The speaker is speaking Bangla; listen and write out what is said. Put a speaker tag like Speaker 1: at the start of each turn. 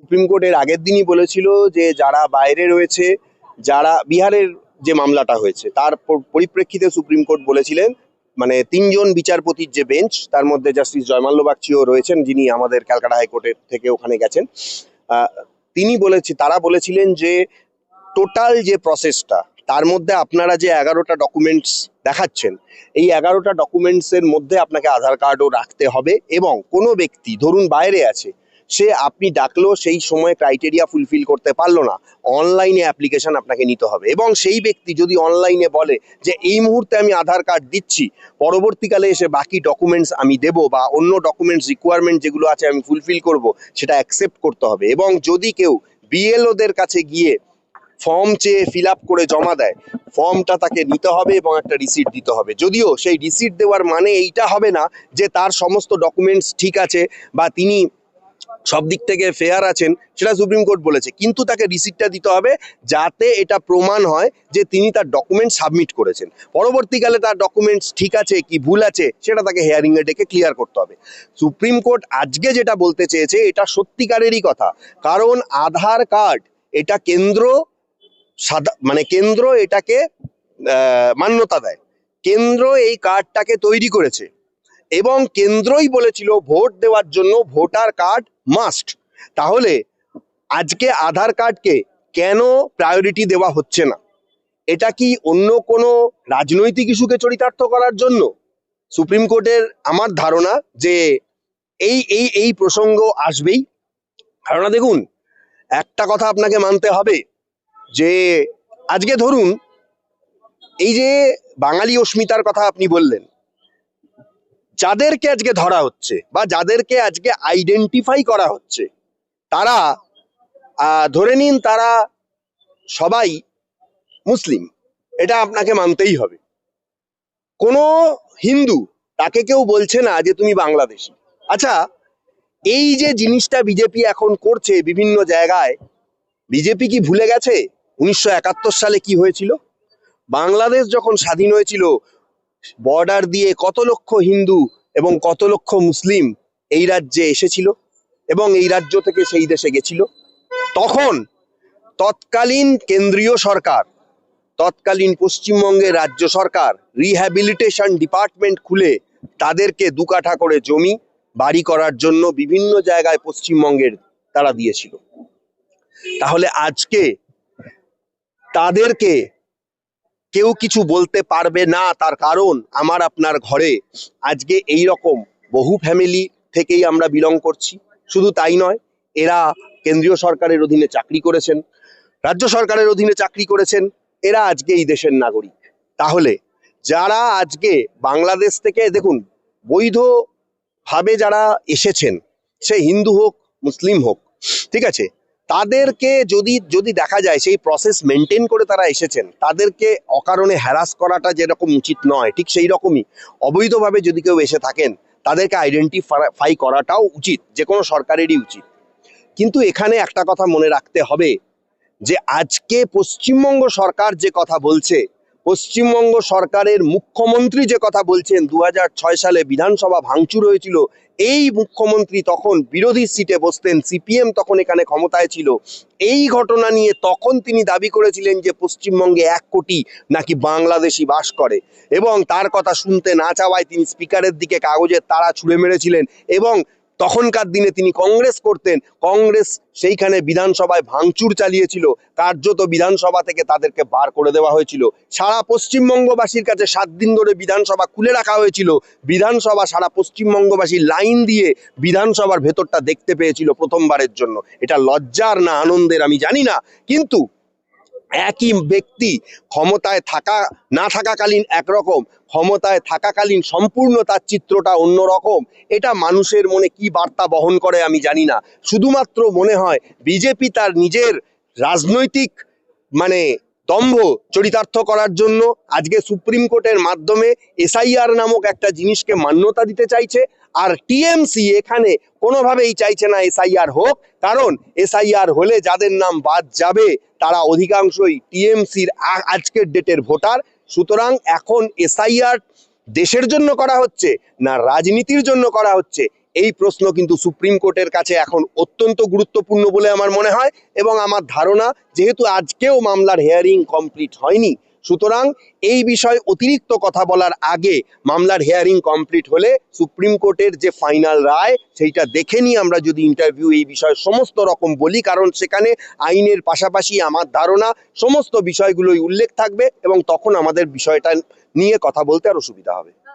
Speaker 1: সুপ্রিম কোর্ট এর আগের দিনই বলেছিল যে যারা বাইরে রয়েছে, যারা বিহারের যে মামলাটা হয়েছে, তার পরিপ্রেক্ষিতে সুপ্রিম কোর্ট বলেছিলেন মানে তিনজন বিচারপতির যে বেঞ্চ, তার মধ্যে জাস্টিস জয়মাল্য বাগচিও রয়েছেন, যিনি আমাদের ক্যালকাটা হাইকোর্টের থেকে ওখানে গেছেন। তিনি বলেছে, তারা বলেছিলেন যে টোটাল যে প্রসেসটা, তার মধ্যে আপনারা যে এগারোটা ডকুমেন্টস দেখাচ্ছেন, এই এগারোটা ডকুমেন্টসের মধ্যে আপনাকে আধার কার্ডও রাখতে হবে এবং কোনো ব্যক্তি, ধরুন বাইরে আছে সে আপনি ডাকলো সেই সময় ক্রাইটেরিয়া ফুলফিল করতে পারল না। অনলাইনে অ্যাপ্লিকেশন আপনাকে নিতে হবে। এবং সেই ব্যক্তি যদি অনলাইনে বলে যে, এই মুহূর্তে আমি আধার কার্ড দিচ্ছি, পরবর্তীকালে এসে বাকি ডকুমেন্টস আমি দেব বা অন্য ডকুমেন্টস রিকোয়ারমেন্ট যেগুলো আছে আমি ফুলফিল করব, সেটা অ্যাকসেপ্ট করতে হবে। এবং যদি কেউ বিএলওদের কাছে গিয়ে ফর্ম চেয়ে ফিল করে জমা দেয় ফর্মটা তাকে নিতে হবে এবং একটা রিসিট দিতে হবে। যদিও সেই রিসিট দেওয়ার মানে এইটা হবে না যে, তার সমস্ত ডকুমেন্টস ঠিক আছে বা তিনি সব দিক থেকে ফেয়ার আছেন সেটা সুপ্রিম কোর্ট বলেছে। কিন্তু তাকে রিসিটটা দিতে হবে যাতে এটা প্রমাণ হয় যে তিনি তার ডকুমেন্ট সাবমিট করেছেন। পরবর্তীকালে তার ডকুমেন্টস ঠিক আছে কি ভুল আছে সেটা তাকে হেয়ারিং এ ডেকে ক্লিয়ার করতে হবে। সুপ্রিম কোর্ট আজকে যেটা বলতে চেয়েছে এটা সত্যিকারেরই কথা। কারণ আধার কার্ড এটা কেন্দ্র সাদা মানে কেন্দ্র এটাকে মান্যতা দেয়। কেন্দ্র এই কার্ডটাকে তৈরি করেছে। এবং কেন্দ্রই বলেছিল ভোট দেওয়ার জন্য ভোটার কার্ড মাস্ট তাহলে আজকে আধার কার্ডকে কেন প্রায়োরিটি দেওয়া হচ্ছে না? এটা কি অন্য কোনো রাজনৈতিক ইস্যুকে চরিতার্থ করার জন্য? সুপ্রিম কোর্টের আমার ধারণা যে এই এই এই প্রসঙ্গ আসবেই। ধারণা দেখুন, একটা কথা আপনাকে মানতে হবে যে আজকে ধরুন, এই যে বাঙালি অস্মিতার কথা আপনি বললেন যাদেরকে আজকে ধরা হচ্ছে বা যাদেরকে আজকে আইডেন্টিফাই করা হচ্ছে, তারা ধরে নিন তারা সবাই মুসলিম, এটা আপনাকে মানতেই হবে। কোনো হিন্দু তাকে কেউ বলছে না যে তুমি বাংলাদেশি। আচ্ছা এই যে জিনিসটা বিজেপি এখন করছে বিভিন্ন জায়গায়, বিজেপি কি ভুলে গেছে? উনিশশো একাত্তর সালে কি হয়েছিল? বাংলাদেশ যখন স্বাধীন হয়েছিল বর্ডার দিয়ে কত লক্ষ হিন্দু এবং কত লক্ষ মুসলিম এই রাজ্যে এসেছিল এবং এই রাজ্য থেকে সেই দেশে গেছিল। তখন তৎকালীন কেন্দ্রীয় সরকার, তৎকালীন পশ্চিমবঙ্গের রাজ্য সরকার রিহ্যাবিলিটেশন ডিপার্টমেন্ট খুলে তাদেরকে দু কাঠা করে জমি, বাড়ি করার জন্য বিভিন্ন জায়গায় পশ্চিমবঙ্গের তারা দিয়েছিল। তাহলে আজকে তাদেরকে কেউ কিছু বলতে পারবে না তার কারণ আমার আপনার ঘরে আজকে এই রকম বহু ফ্যামিলি থেকেই আমরা বিলং করছি। শুধু তাই নয়, এরা কেন্দ্রীয় সরকারের অধীনে চাকরি করেছেন, রাজ্য সরকারের অধীনে চাকরি করেছেন, এরা আজকে এই দেশের নাগরিক। তাহলে যারা আজকে বাংলাদেশ থেকে, দেখুন বৈধ ভাবে যারা এসেছেন, সে হিন্দু হোক, মুসলিম হোক, ঠিক আছে? তাদেরকে যদি যদি দেখা যায় সেই প্রসেস মেনটেন করে তারা এসেছেন, তাদেরকে অকারণে হ্যারাস করাটা যেরকম উচিত নয়, ঠিক সেই রকমই অবৈধভাবে যদি কেউ এসে থাকেন, তাদেরকে আইডেন্টিফাই করাটাও উচিত যে কোনো সরকারেরই উচিত। কিন্তু এখানে একটা কথা মনে রাখতে হবে, যে আজকে পশ্চিমবঙ্গ সরকার যে কথা বলছে পশ্চিমবঙ্গ সরকারের মুখ্যমন্ত্রী যে কথা বলছেন দু সালে বিধানসভা ভাঙচুর হয়েছিল, এই মুখ্যমন্ত্রী তখন বিরোধী সিটে বসতেন, সিপিএম তখন এখানে ক্ষমতায় ছিল। এই ঘটনা নিয়ে তখন তিনি দাবি করেছিলেন যে পশ্চিমবঙ্গে এক কোটি নাকি বাংলাদেশি বাস করে। এবং তার কথা শুনতে না চাওয়ায় তিনি স্পিকারের দিকে কাগজের তারা ছুঁড়ে মেরেছিলেন এবং তখনকার দিনে তিনি কংগ্রেস করতেন। কংগ্রেস সেইখানে বিধানসভায় ভাঙচুর চালিয়েছিল। কার্যত বিধানসভা থেকে তাদেরকে বার করে দেওয়া হয়েছিল। সারা পশ্চিমবঙ্গবাসীর কাছে সাত দিন ধরে বিধানসভা খুলে রাখা হয়েছিল। বিধানসভা সারা পশ্চিমবঙ্গবাসী লাইন দিয়ে বিধানসভার ভেতরটা দেখতে পেয়েছিল প্রথমবারের জন্য। এটা লজ্জার না আনন্দের আমি জানি না। কিন্তু একই ব্যক্তি ক্ষমতায় থাকা, না থাকাকালীন একরকম, ক্ষমতায় থাকাকালীন সম্পূর্ণ তার চিত্রটা অন্যরকম। এটা মানুষের মনে কি বার্তা বহন করে আমি জানি না। শুধুমাত্র মনে হয় বিজেপি তার নিজের রাজনৈতিক মানে দম্ভ চরিতার্থ করার জন্য আজকে সুপ্রিম কোর্টের মাধ্যমে এসআইআর নামক একটা জিনিসকে মান্যতা দিতে চাইছে। আর টিএমসি এখানে কোনোভাবেই চাইছে না এসআইআর হোক, কারণ এসআইআর হলে যাদের নাম বাদ যাবে, তারা অধিকাংশই টিএমসির আজকের ডেটের ভোটার। সুতরাং এখন এসআইআর দেশের জন্য করা হচ্ছে না রাজনীতির জন্য করা হচ্ছে? এই প্রশ্ন কিন্তু সুপ্রিম কোর্টের কাছে এখন অত্যন্ত গুরুত্বপূর্ণ বলে আমার মনে হয় এবং আমার ধারণা, যেহেতু আজকেও মামলার হেয়ারিং কমপ্লিট হয়নি সুতরাং এই বিষয়ে অতিরিক্ত কথা বলার আগে মামলার হেয়ারিং কমপ্লিট হলে সুপ্রিম কোর্টের যে ফাইনাল রায়, সেইটা দেখে নিয়ে আমরা যদি ইন্টারভিউ এই বিষয়ে সমস্ত রকম বলি, কারণ সেখানে আইনের পাশাপাশি আমার ধারণা সমস্ত বিষয়গুলোই উল্লেখ থাকবে এবং তখন আমাদের বিষয়টা নিয়ে কথা বলতে আরও সুবিধা হবে।